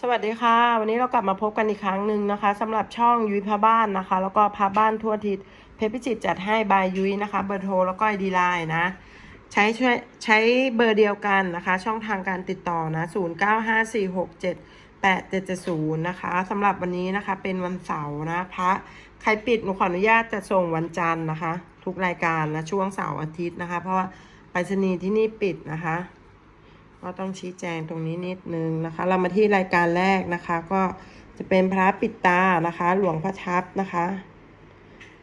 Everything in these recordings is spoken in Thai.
สวัสดีค่ะ วันนี้เรากลับมาพบกันอีกครั้งหนึ่งนะคะสำหรับช่องยุ้ยพาบ้านนะคะ แล้วก็พาบ้านทั่วทิศเพชรพิจิตจัดให้บายยุ้ยนะคะ เบอร์โทรแล้วก็ไอดีไลน์นะ ใช้ช่วยใช้เบอร์เดียวกันนะคะ ช่องทางการติดต่อนะ 0 9 5 4 6 7 8 7 7 0นะคะสำหรับวันนี้นะคะเป็นวันเสาร์นะพระใครปิดหนูขออนุญาตจะส่งวันจันทร์นะคะ ทุกรายการนะช่วงเสาร์อาทิตย์นะคะ เพราะว่าไปรษณีย์ที่นี่ปิดนะคะ ก็ต้องชี้แจงตรงนี้นิดนึงนะคะ เรามาที่รายการแรกนะคะ ก็จะเป็นพระปิดตานะคะ หลวงพ่อทับนะคะ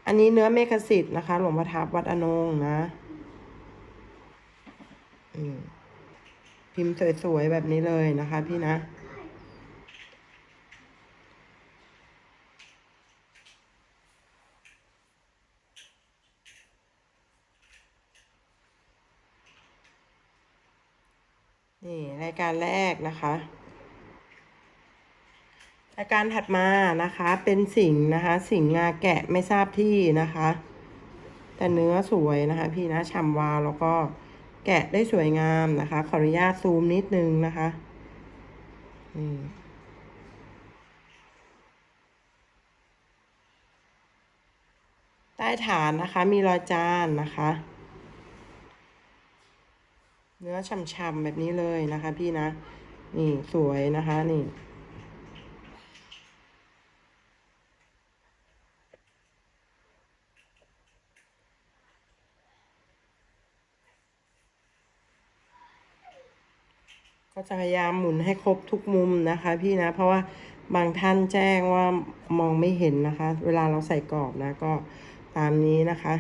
อันนี้เนื้อเมฆสิทธิ์นะคะ หลวงพ่อทับวัดอนงนะอืมพิมพ์สวยๆแบบนี้เลยนะคะพี่นะ นี่รายการแรกนะคะ รายการถัดมานะคะเป็นสิงนะคะ สิงงาแกะไม่ทราบที่นะคะ แต่เนื้อสวยนะคะ พี่นะฉ่ำวาวแล้วก็แกะได้สวยงามนะคะ ขออนุญาตซูมนิดนึงนะคะอืมใต้ฐานนะคะมีรอยจานนะคะ เนื้อฉ่ำๆแบบนี้เลยนะคะ พี่นะ นี่สวยนะคะนี่ก็จะพยายามหมุนให้ครบทุกมุมนะคะ พี่นะ เพราะว่าบางท่านแจ้งว่ามองไม่เห็นนะคะ เวลาเราใส่กรอบนะก็ตามนี้นะคะ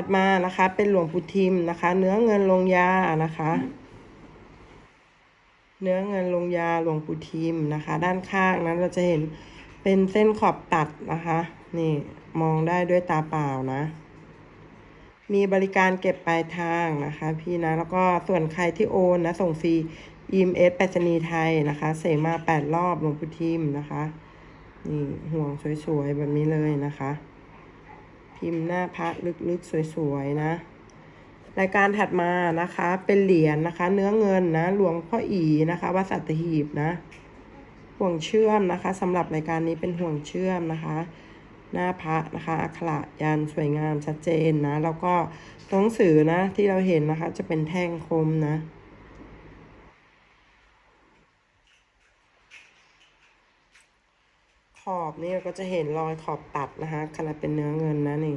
ถัดมานะคะ เป็นหลวงปู่ทิมนะคะ เนื้อเงินลงยานะคะ เนื้อเงินลงยาหลวงปู่ทิมนะคะ ด้านข้างนั้นเราจะเห็นเป็นเส้นขอบตัดนะคะ นี่มองได้ด้วยตาเปล่านะ มีบริการเก็บปลายทางนะคะ พี่นะแล้วก็ส่วนใครที่โอนนะ ส่งฟรี EMS ไปรษณีย์ไทยนะคะ เสมาแปดรอบหลวงปู่ทิมนะคะนี่ห่วงสวยๆแบบนี้เลยนะคะ พิมพ์หน้าพระลึกๆ สวยๆ นะ รายการถัดมานะคะ เป็นเหรียญนะคะ เนื้อเงินนะ หลวงพ่ออีนะคะวัดสัตหีบนะ ห่วงเชื่อมนะคะสำหรับรายการนี้เป็นห่วงเชื่อมนะคะ หน้าพระนะคะ อักขระยันสวยงามชัดเจนนะ แล้วก็ตัวหนังสือนะที่เราเห็นนะคะ จะเป็นแท่งคมนะ อบนี่เราก็จะเห็นรอยขอบตัดนะคะขนาดเป็นเนื้อเงินนะนี่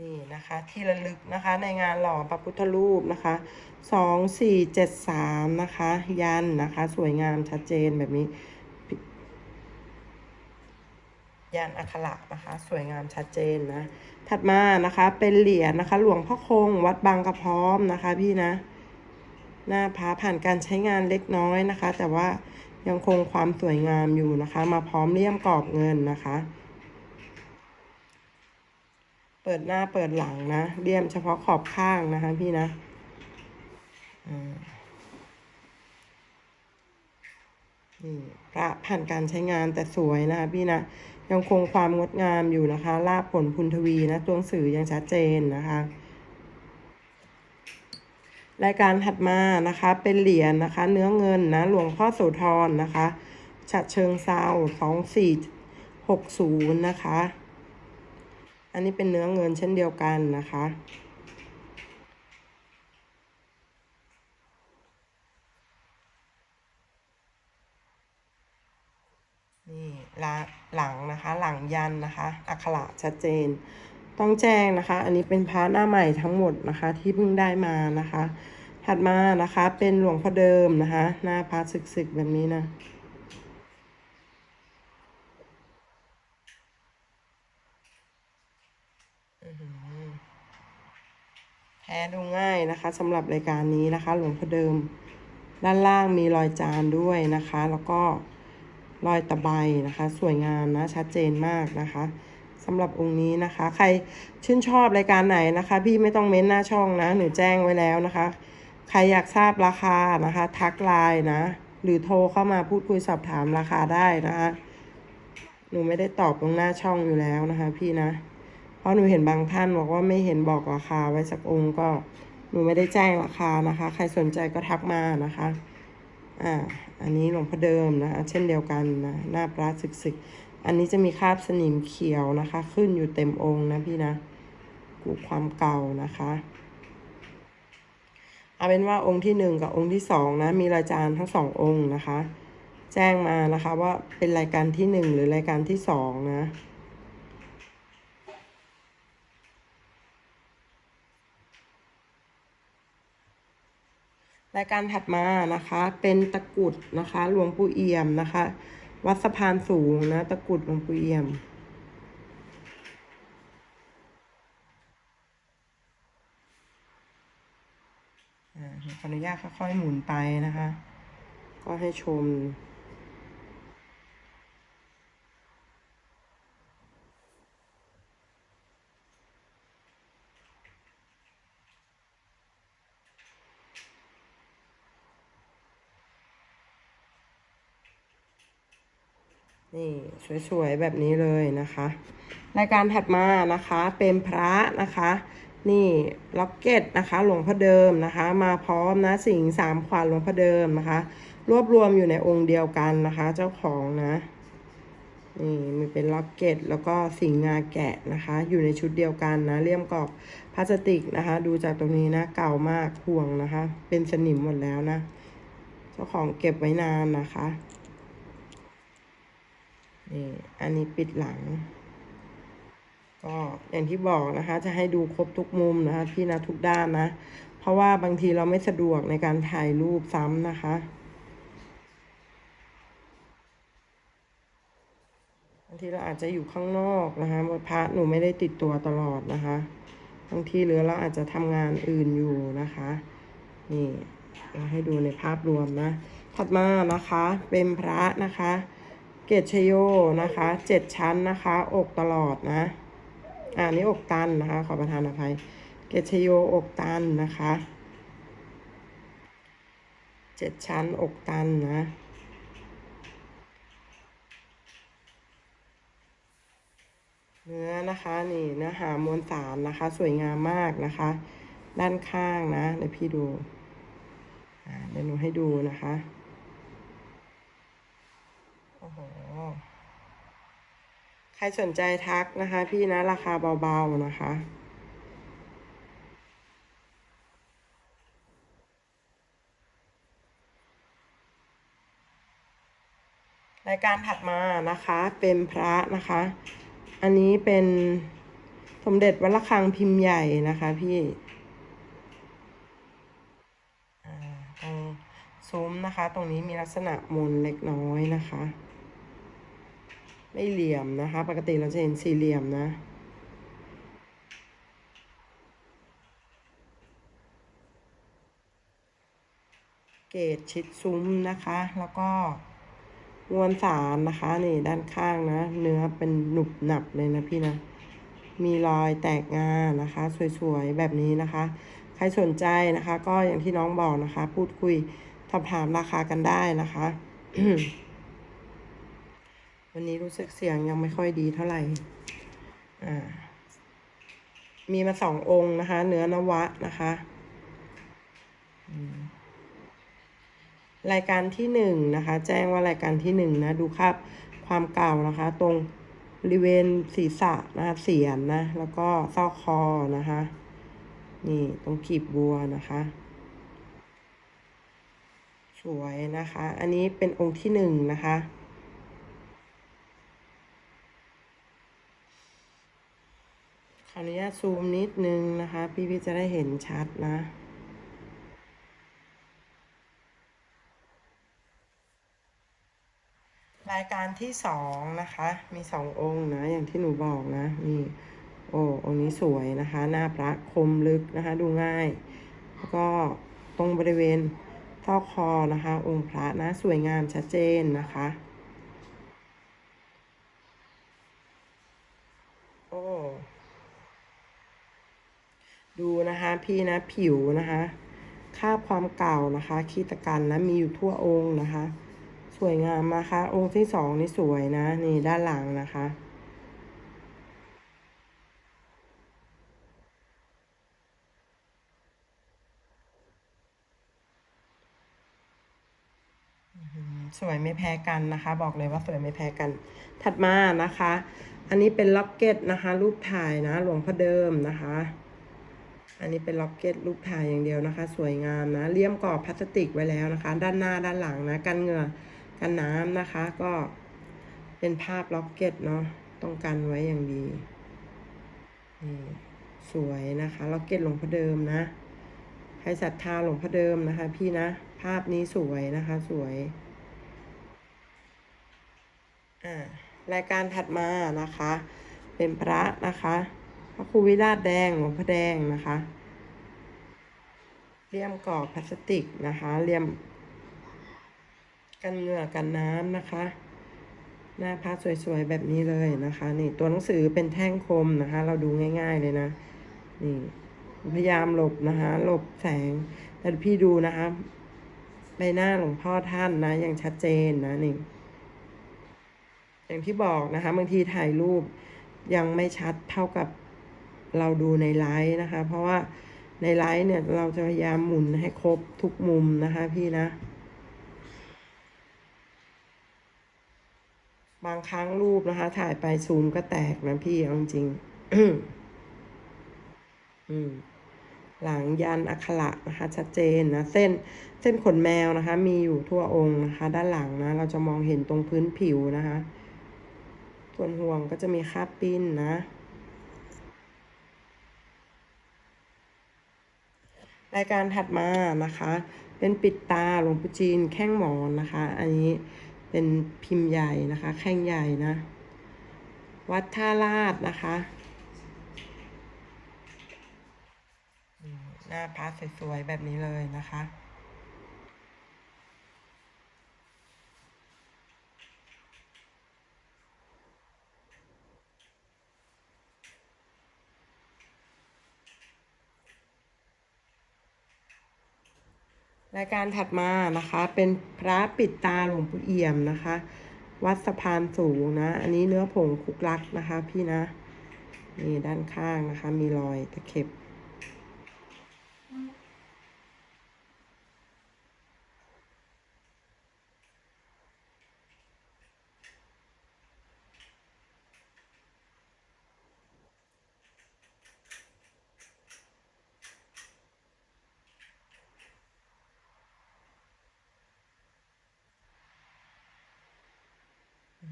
นี่นะคะที่ระลึกนะคะในงานหล่อพระพุทธรูปนะคะสองสี่เจ็ดสามนะคะ ยันนะคะ สวยงามชัดเจนแบบนี้ ยันอักขระนะคะ สวยงามชัดเจนนะ ถัดมานะคะเป็นเหรียญนะคะ หลวงพ่อคงวัดบางกระพร้อมนะคะพี่นะ หน้าพระผ่านการใช้งานเล็กน้อยนะคะ แต่ว่ายังคงความสวยงามอยู่นะคะ มาพร้อมเลี่ยมกรอบเงินนะคะ เปิดหน้าเปิดหลังนะเลี่ยมเฉพาะขอบข้างนะคะพี่นะนี่พระผ่านการใช้งานแต่สวยนะคะพี่นะ ยังคงความงดงามอยู่นะคะลาบผลพุนทวีนะตัวหนังสือยังชัดเจนนะคะ รายการถัดมานะคะ เป็นเหรียญนะคะ เนื้อเงินนะหลวงพ่อโสธรนะคะฉะเชิงเซาสองสี่หกศูนย์นะคะ อันนี้เป็นเนื้อเงินเช่นเดียวกันนะคะนี่ละหลังนะคะหลังยันนะคะ อักขระชัดเจน ต้องแจ้งนะคะ อันนี้เป็นพระหน้าใหม่ทั้งหมดนะคะ ที่เพิ่งได้มานะคะ ถัดมานะคะเป็นหลวงพ่อเดิมนะคะ หน้าพระศึกๆแบบนี้นะแท้ดูง่ายนะคะสำหรับรายการนี้นะคะ หลวงพ่อเดิม ด้านล่างมีรอยจานด้วยนะคะ แล้วก็รอยตะไบนะคะ สวยงามนะชัดเจนมากนะคะ สำหรับองค์นี้นะคะ ใครชื่นชอบรายการไหนนะคะ พี่ไม่ต้องเม้นหน้าช่องนะ หนูแจ้งไว้แล้วนะคะ ใครอยากทราบราคานะคะ ทักไลน์นะ หรือโทรเข้ามาพูดคุยสอบถามราคาได้นะคะ หนูไม่ได้ตอบตรงหน้าช่องอยู่แล้วนะคะ พี่นะ เพราะหนูเห็นบางท่านบอกว่าไม่เห็นบอกราคาไว้สักองค์ก็ หนูไม่ได้แจ้งราคานะคะ ใครสนใจก็ทักมานะคะอ่า อันนี้หลวงพ่อเดิมนะคะเช่นเดียวกันนะ หน้าพระศึกศึก อันนี้จะมีคราบสนิมเขียวนะคะ ขึ้นอยู่เต็มองค์นะพี่นะกูความเก่านะคะเอาเป็นว่าองค์ที่หนึ่งกับองค์ที่สองนะ มีรายจานทั้งสององค์นะคะ แจ้งมานะคะว่าเป็นรายการที่หนึ่งหรือรายการที่สองนะรายการถัดมานะคะ เป็นตะกุดนะคะหลวงปู่เอี่ยมนะคะ วัดสะพานสูงนะ ตะกุดหลวงปู่เอี่ยมอ่าขออนุญาตค่อยๆหมุนไปนะคะ ก็ให้ชม นี่สวยๆแบบนี้เลยนะคะ รายการถัดมานะคะเป็นพระนะคะ นี่ล็อกเก็ตนะคะหลวงพ่อเดิมนะคะ มาพร้อมนะสิงสามขวานหลวงพ่อเดิมนะคะ รวบรวมอยู่ในองค์เดียวกันนะคะ เจ้าของนะนี่มีเป็นล็อกเก็ตแล้วก็สิงงาแกะนะคะ อยู่ในชุดเดียวกันนะเลี่ยมกรอบพลาสติกนะคะ ดูจากตรงนี้นะเก่ามากห่วงนะคะ เป็นสนิมหมดแล้วนะ เจ้าของเก็บไว้นานนะคะ นี่อันนี้ปิดหลัง ก็อย่างที่บอกนะคะ จะให้ดูครบทุกมุมนะคะ พี่นะทุกด้านนะ เพราะว่าบางทีเราไม่สะดวกในการถ่ายรูปซ้ำนะคะบางทีเราอาจจะอยู่ข้างนอกนะคะพระหนูไม่ได้ติดตัวตลอดนะคะบางทีหรือเราอาจจะทำงานอื่นอยู่นะคะ นี่เราให้ดูในภาพรวมนะ ถัดมานะคะเป็นพระนะคะ เกตชโยนะคะเจ็ดชั้นนะคะ อกตลอดนะ อ่านี่อกตันนะคะ ขอประทานอภัย เกตชโยอกตันนะคะเจ็ดชั้นอกตันนะเนื้อนะคะนี่เนื้อหามวลสารนะคะ สวยงามมากนะคะ ด้านข้างนะเดี๋ยวพี่ดูอ่าเดี๋ยวหนูให้ดูนะคะ โอ้โห ใครสนใจทักนะคะ พี่นะราคาเบาๆนะคะ รายการถัดมานะคะ เป็นพระนะคะ อันนี้เป็นสมเด็จวัดระฆังพิมพ์ใหญ่นะคะพี่ อ่าตรง ซุ้มนะคะ ตรงนี้มีลักษณะมนเล็กน้อยนะคะ ไม่เหลี่ยมนะคะ ปกติเราจะเห็นสี่เหลี่ยมนะเกตชิดซุ้มนะคะ แล้วก็มวลสารนะคะนี่ด้านข้างนะ เนื้อเป็นหนุบหนับเลยนะพี่นะ มีรอยแตกงานะคะ สวยๆ แบบนี้นะคะ ใครสนใจนะคะ ก็อย่างที่น้องบอกนะคะ พูดคุย สอบถามราคากันได้นะคะ วันนี้รู้สึกเสียงยังไม่ค่อยดีเท่าไหร่ อ่า มีมาสององค์นะคะ เนื้อนวะนะคะรายการที่หนึ่งนะคะ แจ้งว่ารายการที่หนึ่งนะดูครับความเก่านะคะ ตรงบริเวณศีรษะนะคะเสียนนะ แล้วก็ซอกคอนะคะ นี่ตรงกีบบัวนะคะ สวยนะคะ อันนี้เป็นองค์ที่หนึ่งนะคะ ขออนุญาตซูมนิดนึงนะคะ พี่พี่จะได้เห็นชัดนะรายการที่สองนะคะ มีสององค์นะ อย่างที่หนูบอกนะ นี่ โอ้องค์นี้สวยนะคะ หน้าพระคมลึกนะคะ ดูง่าย แล้วก็ตรงบริเวณ ซอคอนะคะ องค์พระนะสวยงามชัดเจนนะคะ โอ้ดูนะคะพี่นะผิวนะคะค่าความเก่านะคะคีตกันนะมีอยู่ทั่วองค์นะคะ สวยงามนะคะ องค์ที่สองนี่สวยนะ นี่ด้านหลังนะคะ สวยไม่แพ้กันนะคะ บอกเลยว่าสวยไม่แพ้กัน ถัดมานะคะ อันนี้เป็นล็อกเก็ตนะคะ รูปถ่ายนะหลวงพ่อเดิมนะคะ อันนี้เป็นล็อกเก็ตรูปถ่ายอย่างเดียวนะคะ สวยงามนะเลี่ยมกรอบพลาสติกไว้แล้วนะคะ ด้านหน้าด้านหลังนะกันเหงื่อกันน้ำนะคะ ก็เป็นภาพล็อกเก็ตเนาะต้องกันไว้อย่างดีนี่สวยนะคะล็อกเก็ตหลวงพ่อเดิมนะใครศรัทธาหลวงพ่อเดิมนะคะ พี่นะ ภาพนี้สวยนะคะ สวย รายการถัดมานะคะ เป็นพระนะคะพระครูวิราชแดงหลวงพ่อแดงนะคะเลี่ยมกรอบพลาสติกนะคะเลี่ยม กันเหงื่อกันน้ำนะคะ หน้าพระสวยๆแบบนี้เลยนะคะ นี่ตัวหนังสือเป็นแท่งคมนะคะ เราดูง่าย ๆเลยนะนี่พยายามหลบนะคะ หลบแสงแต่พี่ดูนะคะใบหน้าหลวงพ่อท่านนะยังชัดเจนนะนี่ อย่างที่บอกนะคะ บางทีถ่ายรูปยังไม่ชัดเท่ากับเราดูในไลฟ์นะคะ เพราะว่าในไลฟ์เนี่ยเราจะพยายามหมุนให้ครบทุกมุมนะคะพี่นะ บางครั้งรูปนะคะ ถ่ายไปซูมก็แตกนะพี่เอาจริงอืมหลังยันอักขระนะคะ ชัดเจนนะ เส้นเส้นขนแมวนะคะ มีอยู่ทั่วองค์นะคะ ด้านหลังนะ เราจะมองเห็นตรงพื้นผิวนะคะ ส่วนห่วงก็จะมีคาบปิ้นนะ รายการถัดมานะคะ เป็นปิดตาหลวงปู่จีนแข้งหมอนนะคะ อันนี้เป็นพิมพ์ใหญ่นะคะ แข้งใหญ่นะ วัดท่าลาดนะคะหน้าพระสวยๆแบบนี้เลยนะคะ รายการถัดมานะคะ เป็นพระปิดตาหลวงปู่เอี่ยมนะคะ วัดสะพานสูงนะ อันนี้เนื้อผงคุกลักนะคะ พี่นะ นี่ด้านข้างนะคะ มีรอยตะเข็บ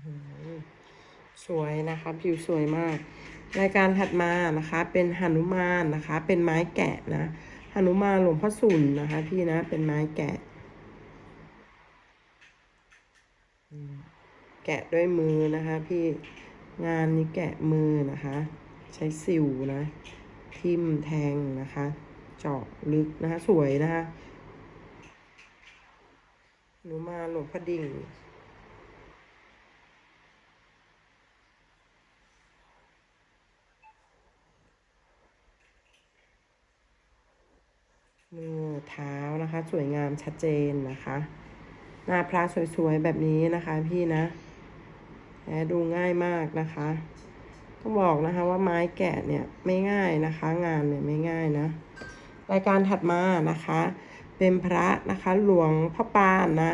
ส วยนะคะ ผิวสวยมาก รายการถัดมานะคะ เป็นหนุมานนะคะ เป็นไม้แกะนะหนุมานหลวงพ่อสุนนะคะ พี่นะ เป็นไม้แกะ แกะด้วยมือนะคะ พี่งานนี้แกะมือนะคะ ใช้สิวนะ ทิ่มแทงนะคะ เจาะลึกนะคะ สวยนะคะหนุมานหลวงพ่อดิ่ง มือเท้านะคะ สวยงามชัดเจนนะคะ หน้าพระสวยๆแบบนี้นะคะพี่นะแหมดูง่ายมากนะคะ ต้องบอกนะคะว่าไม้แกะเนี่ยไม่ง่ายนะคะ งานเนี่ยไม่ง่ายนะ รายการถัดมานะคะ เป็นพระนะคะหลวงพ่อปานนะ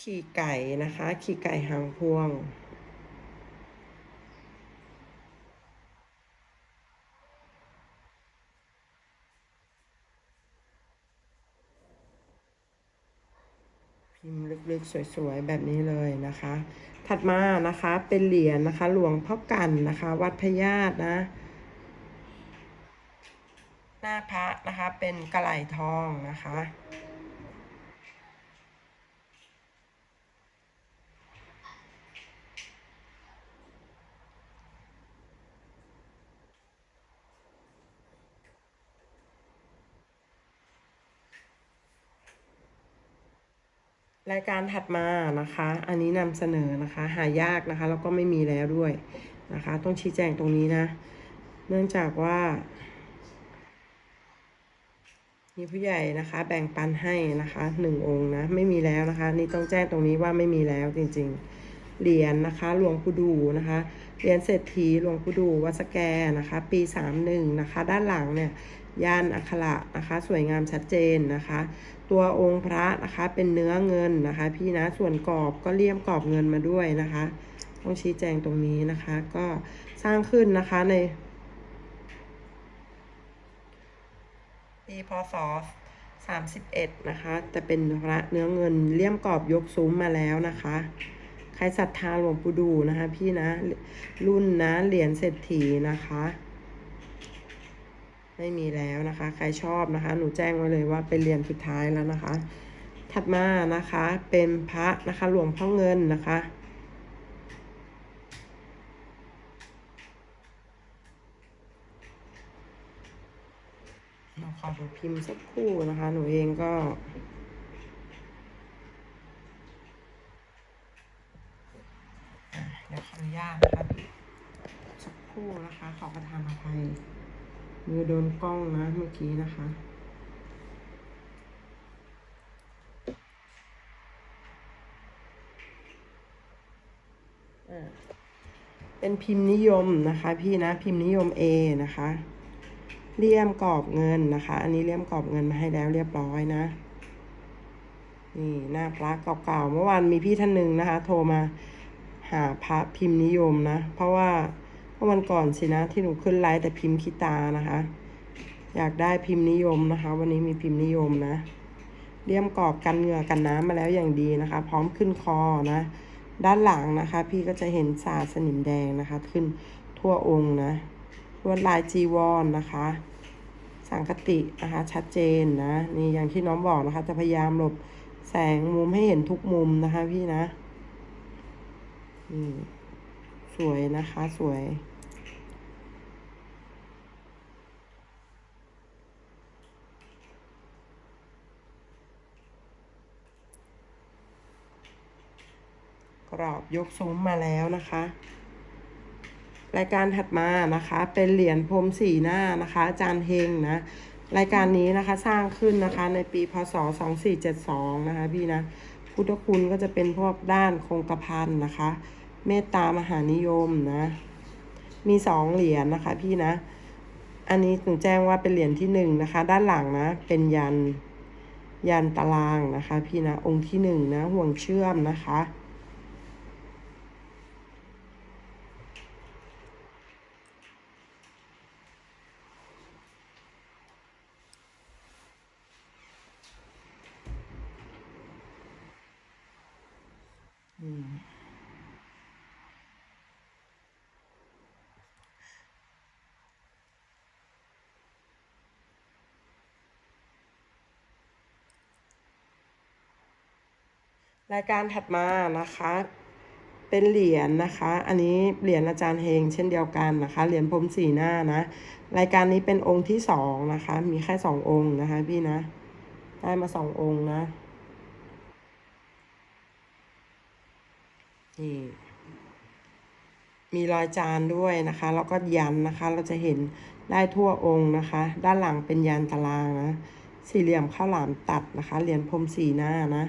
ขี่ไก่นะคะ ขี่ไก่หางพวง พิมพ์ลึกๆ สวยๆ แบบนี้เลยนะคะ ถัดมานะคะเป็นเหรียญนะคะ หลวงพ่อกันนะคะ วัดพญาตนะหน้าพระนะคะเป็นกระไหลทองนะคะ รายการถัดมานะคะ อันนี้นำเสนอนะคะ หายากนะคะ แล้วก็ไม่มีแล้วด้วยนะคะ ต้องชี้แจงตรงนี้นะ เนื่องจากว่า มีผู้ใหญ่นะคะ แบ่งปันให้นะคะหนึ่งองค์นะ ไม่มีแล้วนะคะ นี่ต้องแจ้งตรงนี้ว่าไม่มีแล้วจริงๆ เหรียญนะคะ หลวงปู่ดูนะคะ เหรียญเศรษฐีหลวงปู่ดูวัดสแกนะคะ ปีสามหนึ่งนะคะ ด้านหลังเนี่ยยันอักขระนะคะ สวยงามชัดเจนนะคะ ตัวองค์พระนะคะเป็นเนื้อเงินนะคะ พี่นะส่วนกรอบก็เลี่ยมกรอบเงินมาด้วยนะคะ ต้องชี้แจงตรงนี้นะคะ ก็สร้างขึ้นนะคะในปีพศ31นะคะแต่เป็นพระเนื้อเงินเลี่ยมกรอบยกซุ้มมาแล้วนะคะ ใครศรัทธาหลวงปู่ดูนะคะ พี่นะรุ่นนะเหรียญเศรษฐีนะคะ ไม่มีแล้วนะคะ ใครชอบนะคะ หนูแจ้งไว้เลยว่าเป็นเรียญสุดท้ายแล้วนะคะ ถัดมานะคะเป็นพระนะคะหลวงพ่อเงินนะคะเราขอดูพิมพ์สักครู่นะคะ หนูเองก็อะเดี๋ยวขออนุญาตนะคะสักครู่นะคะ ขอประทานอภัย มือโดนกล้องนะเมื่อกี้นะคะ เป็นพิมพ์นิยมนะคะพี่นะพิมพ์นิยม A นะคะเลี่ยมกรอบเงินนะคะ อันนี้เลี่ยมกรอบเงินมาให้แล้วเรียบร้อยนะ นี่หน้าพระเก่าๆเมื่อวานมีพี่ท่านหนึ่งนะคะ โทรมาหาพระพิมพ์นิยมนะ เพราะว่า มื่อวันก่อนสินะที่หนูขึ้นไลฟ์แต่พิมพ์คิตานะคะ อยากได้พิมพ์นิยมนะคะ วันนี้มีพิมพ์นิยมนะเลี่ยมกรอบกันเหงื่อกันน้ำมาแล้วอย่างดีนะคะ พร้อมขึ้นคอนะ ด้านหลังนะคะ พี่ก็จะเห็นสาสนิมแดงนะคะ ขึ้นทั่วองค์นะลวดลายจีวรนนะคะ สังคตินะคะชัดเจนนะนี่อย่างที่น้องบอกนะคะ จะพยายามหลบแสงมุมให้เห็นทุกมุมนะคะพี่นะนี่สวยนะคะสวย กรอบยกซุ้มมาแล้วนะคะ รายการถัดมานะคะ เป็นเหรียญพรมสีหน้านะคะอาจารย์เฮงนะ รายการนี้นะคะสร้างขึ้นนะคะในปีพศ 2472 นะคะพี่นะ พุทธคุณก็จะเป็นพวกด้านคงกระพันนะคะ เมตตามหานิยมนะ มีสองเหรียญนะคะพี่นะ อันนี้หนูแจ้งว่าเป็นเหรียญที่หนึ่งนะคะ ด้านหลังนะ เป็นยันยันตารางนะคะ พี่นะองค์ที่หนึ่งนะห่วงเชื่อมนะคะ รายการถัดมานะคะ เป็นเหรียญนะคะ อันนี้เหรียญอาจารย์เฮงเช่นเดียวกันนะคะ เหรียญพรมสีหน้านะ รายการนี้เป็นองค์ที่สองนะคะ มีแค่สององค์นะคะ พี่นะ ได้มาสององค์นะนี่มีรอยจานด้วยนะคะ แล้วก็ยันนะคะ เราจะเห็นได้ทั่วองค์นะคะ ด้านหลังเป็นยันตารางนะ สี่เหลี่ยมข้าวหลามตัดนะคะ เหรียญพรมสีหน้านะ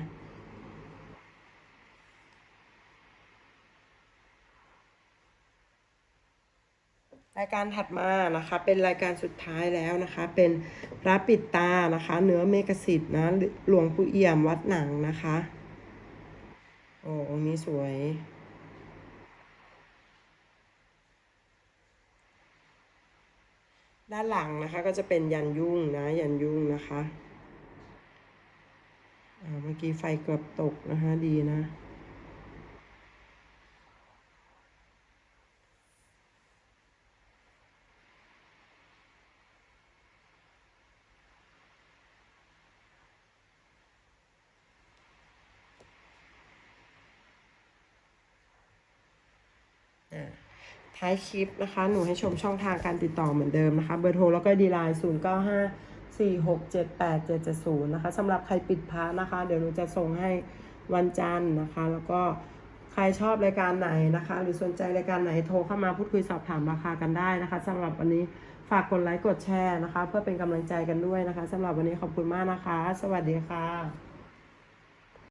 รายการถัดมานะคะเป็นรายการสุดท้ายแล้วนะคะ เป็นพระปิดตานะคะ เนื้อเมกสิทธ์นะหลวงปู่เอี่ยมวัดหนังนะคะ โอ้องนี้สวย ด้านหลังนะคะก็จะเป็นยันยุ่งนะยันยุ่งนะคะเมื่อกี้ไฟเกือบตกนะคะดีนะ อ่า ท้ายคลิปนะคะ หนูให้ชมช่องทางการติดต่อเหมือนเดิมนะคะ เบอร์โทรแล้วก็ดีไลน์0 9 5 4 6 7 8 7 7 0นะคะสำหรับใครปิดพระนะคะ เดี๋ยวหนูจะส่งให้วันจันทร์นะคะ แล้วก็ใครชอบรายการไหนนะคะ หรือสนใจรายการไหนโทรเข้ามาพูดคุยสอบถามราคากันได้นะคะสำหรับวันนี้ฝากกดไลค์กดแชร์นะคะ เพื่อเป็นกำลังใจกันด้วยนะคะสำหรับวันนี้ขอบคุณมากนะคะ สวัสดีค่ะ